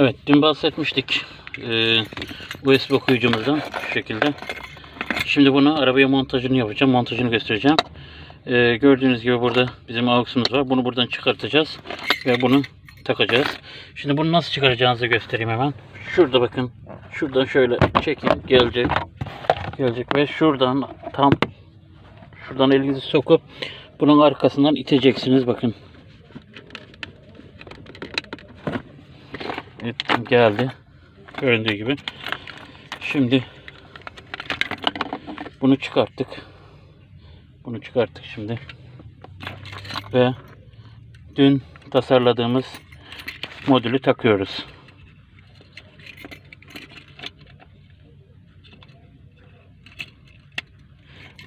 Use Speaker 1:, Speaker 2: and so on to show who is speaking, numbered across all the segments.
Speaker 1: Evet dün bahsetmiştik e, USB okuyucumuzdan şu şekilde. Şimdi bunu arabaya montajını yapacağım. Montajını göstereceğim. E, gördüğünüz gibi burada bizim AUX'umuz var. Bunu buradan çıkartacağız ve bunu takacağız. Şimdi bunu nasıl çıkaracağınızı göstereyim hemen. Şurada bakın. Şuradan şöyle çekin gelecek. Gelecek ve şuradan tam şuradan elinizi sokup bunun arkasından iteceksiniz bakın. Evet geldi. Göründüğü gibi. Şimdi bunu çıkarttık. Bunu çıkarttık şimdi. Ve dün tasarladığımız modülü takıyoruz.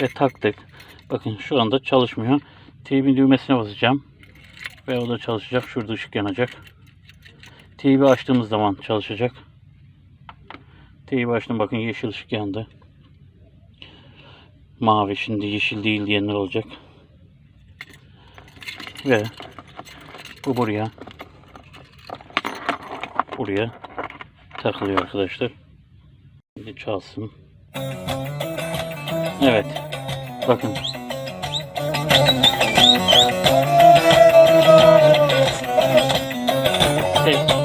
Speaker 1: Ve taktık. Bakın şu anda çalışmıyor. TV'nin düğmesine basacağım. Ve o da çalışacak. Şurada ışık yanacak. TV açtığımız zaman çalışacak. TV açtım bakın yeşil ışık yandı. Mavi şimdi yeşil değil diyenler olacak. Ve bu buraya buraya takılıyor arkadaşlar. Şimdi çalsın. Evet. Bakın.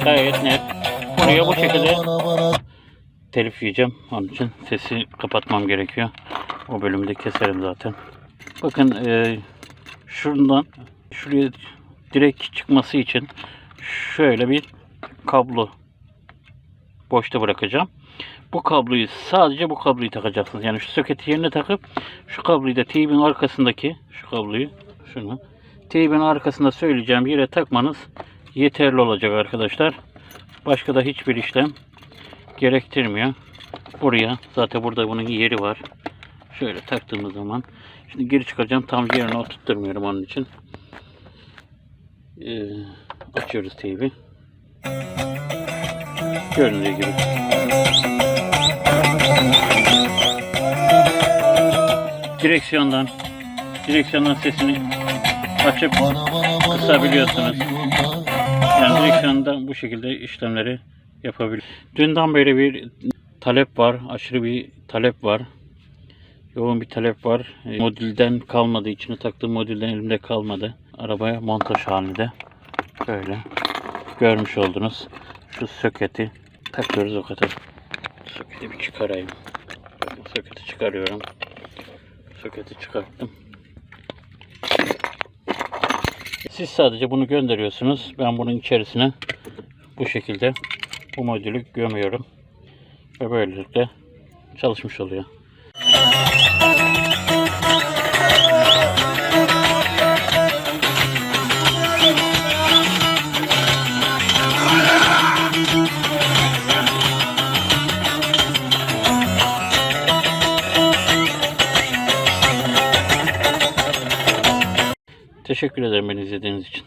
Speaker 1: Gayet net. Buraya bu şekilde telif yiyeceğim. Onun için sesi kapatmam gerekiyor. O bölümde keserim zaten. Bakın e, şuradan şuraya direkt çıkması için şöyle bir kablo boşta bırakacağım. Bu kabloyu sadece bu kabloyu takacaksınız. Yani şu soketi yerine takıp şu kabloyu da TV'nin arkasındaki şu kabloyu şunu TV'nin arkasında söyleyeceğim yere takmanız yeterli olacak arkadaşlar. Başka da hiçbir işlem gerektirmiyor. Buraya zaten burada bunun yeri var. Şöyle taktığımız zaman şimdi geri çıkaracağım. Tam yerine oturtturmuyorum onun için. Ee, açıyoruz TV. Göründüğü gibi. Direksiyondan direksiyondan sesini açıp kısabiliyorsunuz. Yani direksiyonda bu şekilde işlemleri yapabilir. Dünden beri bir talep var. Aşırı bir talep var. Yoğun bir talep var. E, Modülden kalmadı. içine taktığım modülden elimde kalmadı. Arabaya montaj halinde. Böyle. Görmüş oldunuz. Şu soketi takıyoruz o kadar. Soketi bir çıkarayım. Soketi çıkarıyorum. Soketi çıkarttım. Siz sadece bunu gönderiyorsunuz. Ben bunun içerisine bu şekilde bu modülü gömüyorum. Ve böylelikle çalışmış oluyor. Teşekkür ederim beni izlediğiniz için.